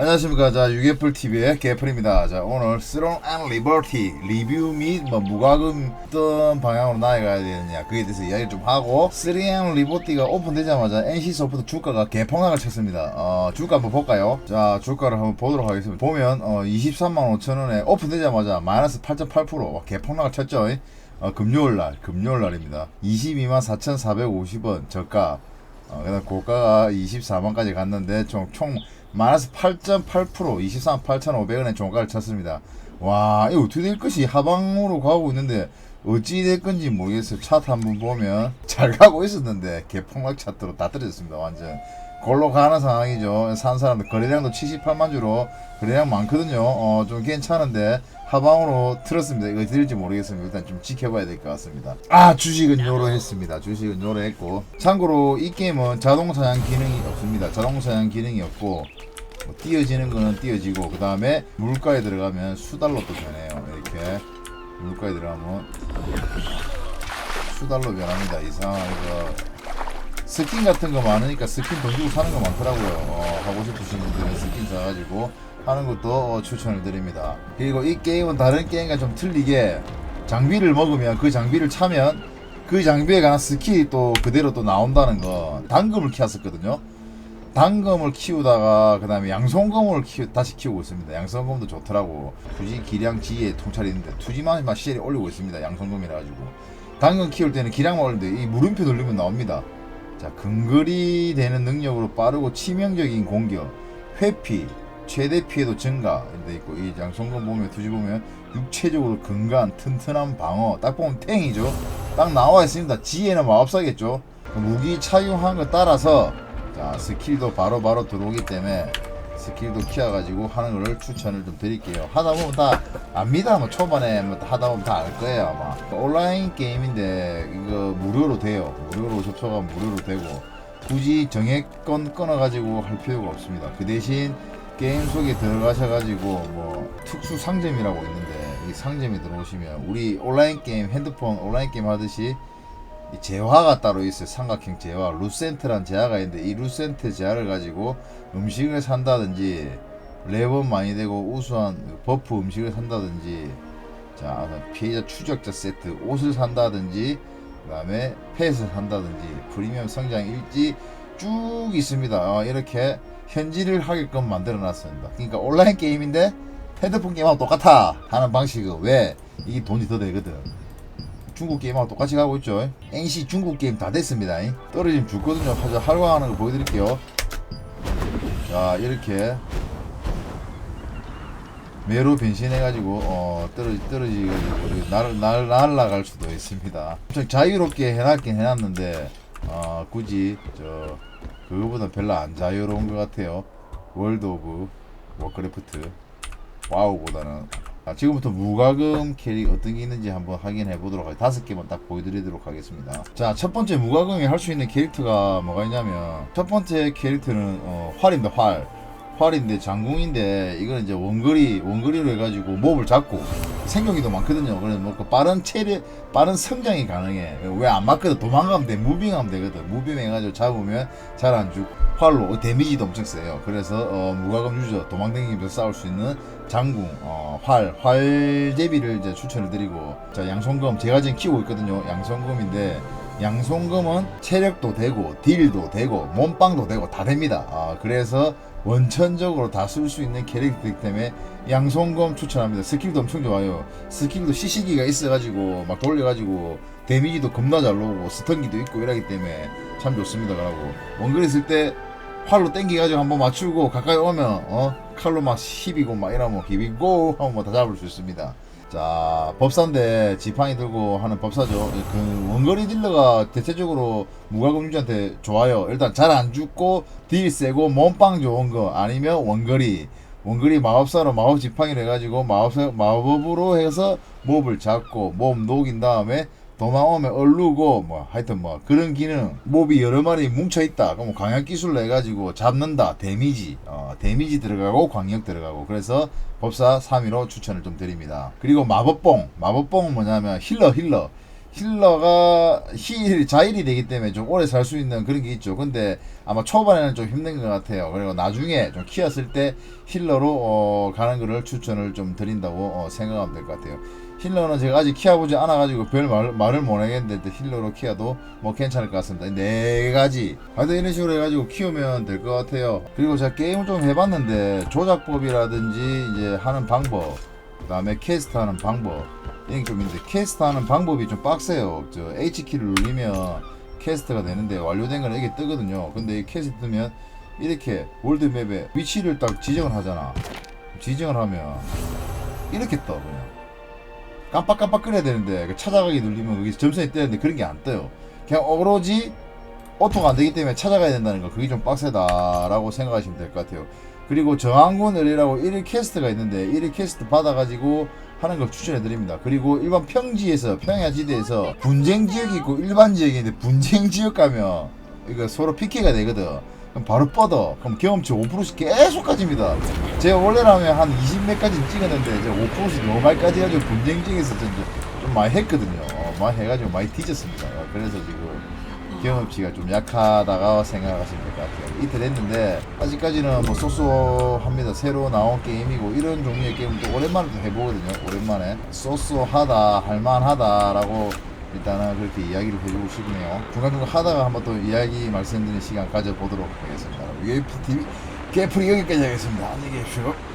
안녕하십니까. 자 유개풀 TV의 개풀입니다. 자 오늘 스롱 앤 리버티 리뷰 및 뭐 무과금 어떤 방향으로 나아가야 되느냐 그에 대해서 이야기 좀 하고 스링 앤 리버티가 오픈되자마자 NC 소프트 주가가 개폭락을 쳤습니다. 어 주가 한번 볼까요? 자 주가를 한번 보도록 하겠습니다. 보면 어 23만 5천 원에 오픈되자마자 마이너스 8.8% 개폭락을 쳤죠. 어, 금요일 날 금요일 날입니다. 22만 4,450원 저가. 어, 그다음 고가가 24만까지 갔는데 총, 총 마이너스 8.8% 23만 8,500원의 종가를 쳤습니다. 와, 이거 어떻게 될 것이 하방으로 가고 있는데 어찌 될 건지 모르겠어요. 차트 한번 보면 잘 가고 있었는데 개폭락 차트로 다 떨어졌습니다. 완전. 골로 가는 상황이죠. 산 사람들 거래량도 78만 주로 거래량 많거든요. 어, 좀 괜찮은데 하방으로 틀었습니다. 이거 될지 모르겠습니다. 일단 좀 지켜봐야 될 것 같습니다. 아 주식은 요로 했습니다. 주식은 요로 했고 참고로 이 게임은 자동 사양 기능이 없습니다. 자동 사양 기능이 없고 뭐 띄어지는 거는 띄어지고 그 다음에 물가에 들어가면 수달로 또 변해요. 이렇게 물가에 들어가면 수달로 변합니다. 이상한 거 스킨 같은 거 많으니까 스킨 돈 주고 사는 거 많더라고요. 어, 하고 싶으신 분들은 스킨 사가지고 하는 것도 어, 추천을 드립니다. 그리고 이 게임은 다른 게임과 좀 틀리게 장비를 먹으면 그 장비를 차면 그 장비에 관한 스킬이 또 그대로 또 나온다는 거 당금을 키웠었거든요. 당금을 키우다가 그 다음에 양손검을 키우, 다시 키우고 있습니다. 양손검도 좋더라고. 투지 기량 지에 통찰이 있는데 투지만 막 CL이 올리고 있습니다. 양손검이라 가지고. 당근 키울 때는 기량만 올리는데 이 물음표 누르면 나옵니다. 자, 근거리 되는 능력으로 빠르고 치명적인 공격, 회피, 최대 피해도 증가. 돼 있고 이 양손검 보면 투지 보면 육체적으로 근간 튼튼한 방어 딱 보면 탱이죠. 딱 나와 있습니다. 지혜는 마법사겠죠. 무기 착용한 거 따라서 자 스킬도 바로바로 들어오기 때문에 스킬도 키워가지고 하는 걸 추천을 좀 드릴게요. 하다 보면 다 압니다. 뭐 초반에 뭐 하다 보면 다 알 거예요 아마. 온라인 게임인데 이거 무료로 돼요. 무료로 접속하면 무료로 되고 굳이 정액권 끊어가지고 할 필요가 없습니다. 그 대신 게임 속에 들어가셔가지고 뭐 특수 상점이라고 있는데 이 상점에 들어오시면 우리 온라인 게임 핸드폰 온라인 게임 하듯이 이 재화가 따로 있어요 삼각형 재화 루센트란 재화가 있는데 이 루센트 재화를 가지고 음식을 산다든지 랩은 많이 되고 우수한 버프 음식을 산다든지 자 피해자 추적자 세트 옷을 산다든지 그 다음에 펫을 산다든지 프리미엄 성장 일지 쭉 있습니다. 어, 이렇게 현질을 하게끔 만들어 놨습니다. 그러니까 온라인 게임인데 핸드폰 게임하고 똑같아 하는 방식은 왜 이게 돈이 더 되거든 중국 게임하고 똑같이 가고 있죠. NC 중국 게임 다 됐습니다. 떨어지면 죽거든요. 하자 활용하는 거 보여드릴게요. 자 이렇게 매로 변신해가지고 어 떨어지 떨어지가지고 날, 날 날라갈 수도 있습니다. 좀 자유롭게 해놨긴 해놨는데 어 굳이 저 그거보다 별로 안 자유로운 것 같아요. 월드 오브 워크래프트 와우보다는 아, 지금부터 무과금 캐릭 어떤 게 있는지 한번 확인해 보도록 하겠습니다. 다섯 개만 딱 보여드리도록 하겠습니다. 자, 첫 번째 무과금이 할 수 있는 캐릭터가 뭐가 있냐면 첫 번째 캐릭터는 어, 활입니다. 활. 활인데 장궁인데 이거는 이제 원거리 원거리로 해가지고 몹을 잡고 생존기도 많거든요. 그래서 뭐그 빠른 체력 빠른 성장이 가능해. 왜 안 맞거든? 도망가면 돼, 무빙하면 되거든. 무빙해가지고 잡으면 잘 안 죽. 활로 데미지도 엄청 세요. 그래서 어, 무과금 유저 도망다니면서 싸울 수 있는 장궁, 어, 활, 활제비를 이제 추천을 드리고 자 양손검 제가 지금 키우고 있거든요. 양손검인데 양손검은 체력도 되고 딜도 되고 몸빵도 되고 다 됩니다. 아, 그래서 원천적으로 다 쓸 수 있는 캐릭터이기 때문에 양손검 추천합니다. 스킬도 엄청 좋아요. 스킬도 시시기가 있어가지고 막 돌려가지고 데미지도 겁나 잘 나오고 스턴기도 있고 이러기 때문에 참 좋습니다. 그러고 원거리 쓸때 활로 땡기가지고 한번 맞추고 가까이 오면 어 칼로 막 힙이고 막 이러면 힙이고 하면 뭐다 잡을 수 있습니다. 자 법사인데 지팡이 들고 하는 법사죠 그 원거리 딜러가 대체적으로 무과금 유저한테 좋아요 일단 잘 안 죽고 딜 세고 몸빵 좋은 거 아니면 원거리 원거리 마법사로 마법 지팡이를 해가지고 마법 마법으로 해서 몹을 잡고 몹 녹인 다음에 도망오면 얼르고 뭐 하여튼 뭐 그런 기능. 몹이 여러 마리 뭉쳐 있다. 그럼 광역 기술로 해가지고 잡는다. 데미지. 어, 데미지 들어가고 광역 들어가고. 그래서 법사 3위로 추천을 좀 드립니다. 그리고 마법봉. 마법봉은 뭐냐면 힐러 힐러 힐러가 힐 자일이 되기 때문에 좀 오래 살 수 있는 그런 게 있죠. 근데 아마 초반에는 좀 힘든 것 같아요. 그리고 나중에 좀 키웠을 때 힐러로 어, 가는 거를 추천을 좀 드린다고 어, 생각하면 될 것 같아요. 힐러는 제가 아직 키워보지 않아가지고 별 말, 말을 못 하겠는데 힐러로 키워도 뭐 괜찮을 것 같습니다. 네 가지. 하여튼 이런 식으로 해가지고 키우면 될 것 같아요. 그리고 제가 게임을 좀 해봤는데 조작법이라든지 이제 하는 방법, 그 다음에 캐스트 하는 방법 이런 게좀 있는데 캐스트 하는 방법이 좀 빡세요. 저 H키를 누르면 캐스트가 되는데 완료된 거는 이게 뜨거든요. 근데 이 캐스트 뜨면 이렇게 월드맵에 위치를 딱 지정을 하잖아. 지정을 하면 이렇게 떠 그냥. 깜빡깜빡 끓여야 되는데 그 찾아가기 누르면 거기 점선이 뜨는데 그런 게 안 떠요. 그냥 오로지 오토가 안 되기 때문에 찾아가야 된다는 거 그게 좀 빡세다라고 생각하시면 될 것 같아요. 그리고 저항군 의뢰라고 1일 캐스트가 있는데 1일 캐스트 받아가지고 하는 걸 추천해 드립니다. 그리고 일반 평지에서 평야지대에서 분쟁 지역이 있고 일반 지역이 있는데 분쟁 지역 가면 이거 서로 PK가 되거든. 그럼 바로 뻗어. 그럼 경험치 5%씩 계속 가집니다. 제가 원래라면 한 20매까지 찍었는데 제가 5%씩 너무 많이 까지 해가지고 분쟁 지역에서 좀, 좀 많이 했거든요. 어, 많이 해가지고 많이 뒤졌습니다. 어, 그래서 지금 경험치가 좀 약하다고 생각하시면 될 것 같아요. 이틀 했는데 아직까지는 뭐 쏘쏘합니다. 새로 나온 게임이고 이런 종류의 게임은 또 오랜만에 또 해보거든요. 오랜만에 쏘쏘하다, 할만하다라고 일단은 그렇게 이야기를 해주고 싶네요. 중간중간 하다가 한번 또 이야기 말씀드리는 시간 가져보도록 하겠습니다. UFTV 개풀이 여기까지 하겠습니다. 안녕히 계십시오.